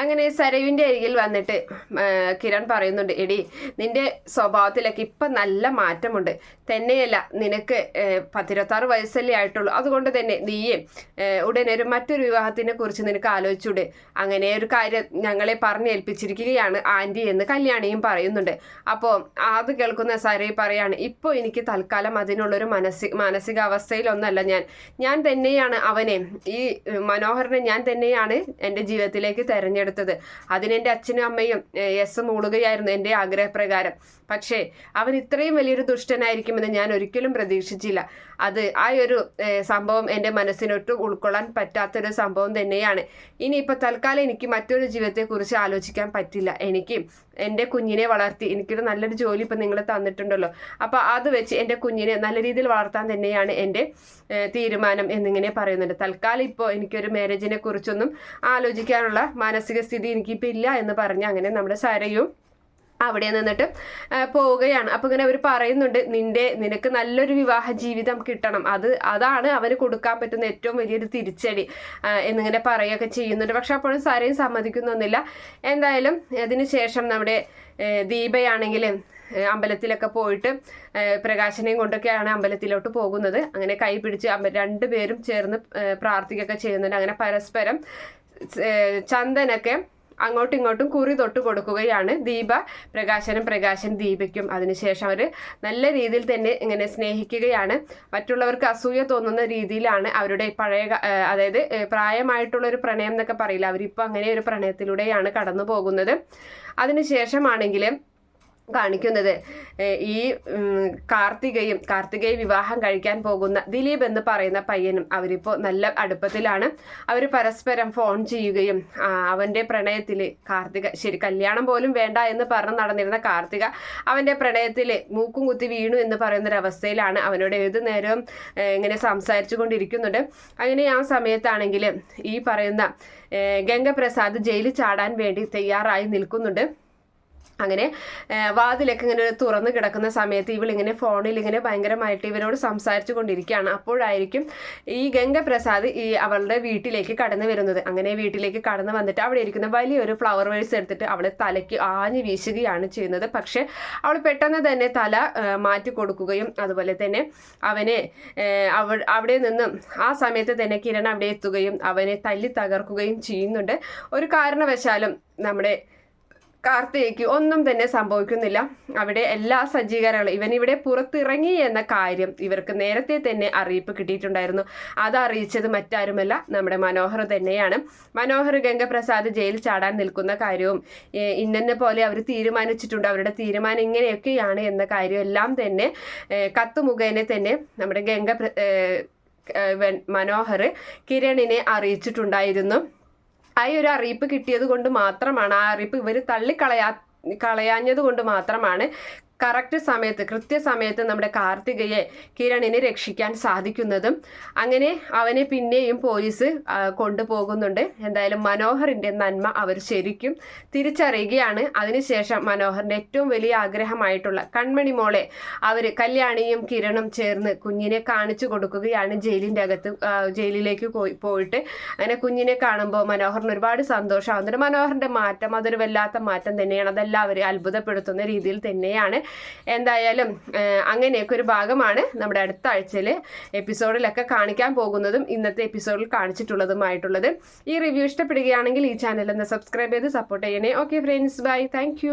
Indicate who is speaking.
Speaker 1: അങ്ങനെ സരവിന്റെ അരികിൽ വന്നിട്ട് കിരൺ പറയുന്നുണ്ട് എടി നിന്റെ സ്വഭാവത്തിലൊക്കെ ഇപ്പൊ നല്ല മാറ്റമുണ്ട്. തന്നെയല്ല നിനക്ക് പത്തിരുപത്താറ് വയസ്സല്ലേ ആയിട്ടുള്ളൂ. അതുകൊണ്ട് തന്നെ നീയെ ഉടനെ ഒരു മറ്റൊരു വിവാഹത്തിനെ കുറിച്ച് നിനക്ക് ആലോചിച്ചൂടെ. അങ്ങനെ ഒരു കാര്യം ഞങ്ങളെ പറഞ്ഞേൽപ്പിച്ചിരിക്കുകയാണ് ആന്റി എന്ന് കല്യാണിയും പറയുന്നുണ്ട്. അപ്പോൾ അത് കേൾക്കുന്ന സരയി പറയാണ് ഇപ്പോൾ എനിക്ക് തൽക്കാലം അതിനുള്ളൊരു മാനസിക മാനസികാവസ്ഥയിലൊന്നല്ല ഞാൻ. ഞാൻ തന്നെയാണ് അവനെ ഈ മനോഹരനെ ഞാൻ തന്നെയാണ് എന്റെ ജീവിതത്തിലേക്ക് തിരഞ്ഞെടുത്തത്. അതിനെന്റെ അച്ഛനും അമ്മയും എസ് മൂളുകയായിരുന്നു എന്റെ ആഗ്രഹപ്രകാരം. പക്ഷേ അവൻ ഇത്രയും വലിയൊരു ദുഷ്ടനായിരിക്കുമെന്ന് ഞാൻ ഒരിക്കലും പ്രതീക്ഷിച്ചില്ല. അത് ആ ഒരു സംഭവം എന്റെ മനസ്സിനൊട്ടും ഉൾക്കൊള്ളാൻ പറ്റാത്തൊരു സംഭവം തന്നെയാണ്. ഇനിയിപ്പോൾ തൽക്കാലം എനിക്ക് മറ്റൊരു ജീവിതത്തെക്കുറിച്ച് ആലോചിക്കാൻ പറ്റില്ല. എനിക്ക് എന്റെ കുഞ്ഞിനെ വളർത്തി എനിക്കൊരു നല്ലൊരു ജോലി ഇപ്പം നിങ്ങൾ തന്നിട്ടുണ്ടല്ലോ. അപ്പോൾ അത് വെച്ച് എന്റെ കുഞ്ഞിനെ നല്ല രീതിയിൽ വളർത്താൻ തന്നെയാണ് എന്റെ തീരുമാനം എന്നിങ്ങനെ പറയുന്നുണ്ട്. തൽക്കാലം ഇപ്പോൾ എനിക്കൊരു മാരേജിനെ കുറിച്ചൊന്നും ആലോചിക്കാനുള്ള മാനസിക സ്ഥിതി എനിക്കിപ്പോൾ ഇല്ല എന്ന് പറഞ്ഞ് അങ്ങനെ നമ്മുടെ സരയും അവിടെ നിന്നിട്ട് പോവുകയാണ്. അപ്പോൾ ഇങ്ങനെ അവർ പറയുന്നുണ്ട് നിന്റെ നിനക്ക് നല്ലൊരു വിവാഹ ജീവിതം കിട്ടണം. അത് അതാണ് അവന് കൊടുക്കാൻ പറ്റുന്ന ഏറ്റവും വലിയൊരു തിരിച്ചടി എന്നിങ്ങനെ പറയുകയൊക്കെ ചെയ്യുന്നുണ്ട്. പക്ഷെ അപ്പോഴും സാരയും സമ്മതിക്കുന്നൊന്നുമില്ല. എന്തായാലും അതിന് ശേഷം നമ്മുടെ ദീപയാണെങ്കിൽ അമ്പലത്തിലൊക്കെ പോയിട്ട് പ്രകാശനെയും കൊണ്ടൊക്കെയാണ് അമ്പലത്തിലോട്ട് പോകുന്നത്. അങ്ങനെ കൈ പിടിച്ച് രണ്ടുപേരും ചേർന്ന് പ്രാർത്ഥിക്കുകയൊക്കെ ചെയ്യുന്നുണ്ട്. അങ്ങനെ പരസ്പരം ചന്ദനൊക്കെ അങ്ങോട്ടും ഇങ്ങോട്ടും കുറി തൊട്ട് കൊടുക്കുകയാണ്. ദീപ പ്രകാശനും പ്രകാശൻ ദീപയ്ക്കും അതിനുശേഷം അവർ നല്ല രീതിയിൽ തന്നെ ഇങ്ങനെ സ്നേഹിക്കുകയാണ്. മറ്റുള്ളവർക്ക് അസൂയ തോന്നുന്ന രീതിയിലാണ് അവരുടെ പഴയ അതായത് പ്രായമായിട്ടുള്ള ഒരു പ്രണയം എന്നൊക്കെ പറയില്ല? അവരിപ്പോൾ അങ്ങനെ ഒരു പ്രണയത്തിലൂടെയാണ് കടന്നു പോകുന്നത് അതിനുശേഷമാണെങ്കിൽ കാണിക്കുന്നത്. ഈ കാർത്തികയും കാർത്തികയെ വിവാഹം കഴിക്കാൻ പോകുന്ന ദിലീപ് എന്ന് പറയുന്ന പയ്യനും അവരിപ്പോൾ നല്ല അടുപ്പത്തിലാണ്. അവർ പരസ്പരം ഫോൺ ചെയ്യുകയും അവന്റെ പ്രണയത്തിൽ കാർത്തിക ശരി കല്യാണം പോലും വേണ്ട എന്ന് പറഞ്ഞ് നടന്നിരുന്ന കാർത്തിക അവന്റെ പ്രണയത്തിൽ മൂക്കും കുത്തി വീണു എന്ന് പറയുന്ന ഒരു അവസ്ഥയിലാണ് അവനോട് ഏത് നേരവും ഇങ്ങനെ സംസാരിച്ചു കൊണ്ടിരിക്കുന്നുണ്ട് അങ്ങനെ ആ സമയത്താണെങ്കിൽ ഈ പറയുന്ന ഗംഗപ്രസാദ് ജയിലിൽ ചാടാൻ വേണ്ടി തയ്യാറായി നിൽക്കുന്നുണ്ട്. അങ്ങനെ വാതിലൊക്കെ ഇങ്ങനെ തുറന്ന് കിടക്കുന്ന സമയത്ത് ഇവളിങ്ങനെ ഫോണിൽ ഇങ്ങനെ ഭയങ്കരമായിട്ട് ഇവരോട് സംസാരിച്ചു കൊണ്ടിരിക്കുകയാണ്. അപ്പോഴായിരിക്കും ഈ ഗംഗപ്രസാദ് ഈ അവളുടെ വീട്ടിലേക്ക് കടന്നു വരുന്നത്. അങ്ങനെ വീട്ടിലേക്ക് കടന്നു വന്നിട്ട് അവിടെ ഇരിക്കുന്ന വലിയൊരു ഫ്ലവർ വേഴ്സ് എടുത്തിട്ട് അവളെ തലയ്ക്ക് ആഞ്ഞു വീശുകയാണ് ചെയ്യുന്നത്. പക്ഷേ അവൾ പെട്ടെന്ന് തന്നെ തല മാറ്റി കൊടുക്കുകയും അതുപോലെ തന്നെ അവനെ അവിടെ നിന്നും ആ സമയത്ത് തന്നെ കിരൺ അവിടെ എത്തുകയും അവനെ തല്ലി തകർക്കുകയും ചെയ്യുന്നുണ്ട്. ഒരു കാരണവശാലും നമ്മുടെ കാർത്തികയ്ക്ക് ഒന്നും തന്നെ സംഭവിക്കുന്നില്ല. അവിടെ എല്ലാ സജ്ജീകരണങ്ങളും ഇവൻ ഇവിടെ പുറത്തിറങ്ങി എന്ന കാര്യം ഇവർക്ക് നേരത്തെ തന്നെ അറിയിപ്പ് കിട്ടിയിട്ടുണ്ടായിരുന്നു. അത് അറിയിച്ചത് മറ്റാരുമല്ല നമ്മുടെ മനോഹർ തന്നെയാണ്. മനോഹർ ഗംഗപ്രസാദ് ജയിലിൽ ചാടാൻ നിൽക്കുന്ന കാര്യവും ഇന്നെ പോലെ അവർ തീരുമാനിച്ചിട്ടുണ്ട്. അവരുടെ തീരുമാനം ഇങ്ങനെയൊക്കെയാണ് എന്ന കാര്യം എല്ലാം തന്നെ കത്ത് മുഖേന തന്നെ നമ്മുടെ ഗംഗ മനോഹർ കിരണിനെ അറിയിച്ചിട്ടുണ്ടായിരുന്നു. ആ ഒരു അറിയിപ്പ് കിട്ടിയത് കൊണ്ട് മാത്രമാണ് ആ അറിയിപ്പ് ഇവർ തള്ളിക്കളയാ കളയാഞ്ഞത് കൊണ്ട് മാത്രമാണ് കറക്റ്റ് സമയത്ത് കൃത്യസമയത്ത് നമ്മുടെ കാർത്തികയെ കിരണിനെ രക്ഷിക്കാൻ സാധിക്കുന്നതും അങ്ങനെ അവനെ പിന്നെയും പോലീസ് കൊണ്ടുപോകുന്നുണ്ട്. എന്തായാലും മനോഹറിന്റെ നന്മ അവർ ശരിക്കും തിരിച്ചറിയുകയാണ്. അതിനുശേഷം മനോഹറിന്റെ ഏറ്റവും വലിയ ആഗ്രഹമായിട്ടുള്ള കൺമണി മോളെ അവർ കല്യാണിയും കിരണും ചേർന്ന് കുഞ്ഞിനെ കാണിച്ചു കൊടുക്കുകയാണ് ജയിലിന്റെ അകത്ത് ജയിലിലേക്ക് പോയി പോയിട്ട്. അങ്ങനെ കുഞ്ഞിനെ കാണുമ്പോൾ മനോഹറിന് ഒരുപാട് സന്തോഷമാകുന്നുണ്ട് മനോഹറിന്റെ മാറ്റം അതൊരു വല്ലാത്ത മാറ്റം തന്നെയാണ്. അതെല്ലാം അവരെ അത്ഭുതപ്പെടുത്തുന്ന രീതിയിൽ തന്നെയാണ് എന്തായാലും അങ്ങനെയൊക്കെ ഒരു ഭാഗമാണ് നമ്മുടെ അടുത്ത ആഴ്ചയിൽ എപ്പിസോഡിലൊക്കെ കാണിക്കാൻ പോകുന്നതും ഇന്നത്തെ എപ്പിസോഡിൽ കാണിച്ചിട്ടുള്ളതുമായിട്ടുള്ളത്. ഈ റിവ്യൂ ഇഷ്ടപ്പെടുകയാണെങ്കിൽ ഈ ചാനൽ ഒന്ന് സബ്സ്ക്രൈബ് ചെയ്ത് സപ്പോർട്ട് ചെയ്യണേ. Okay friends bye thank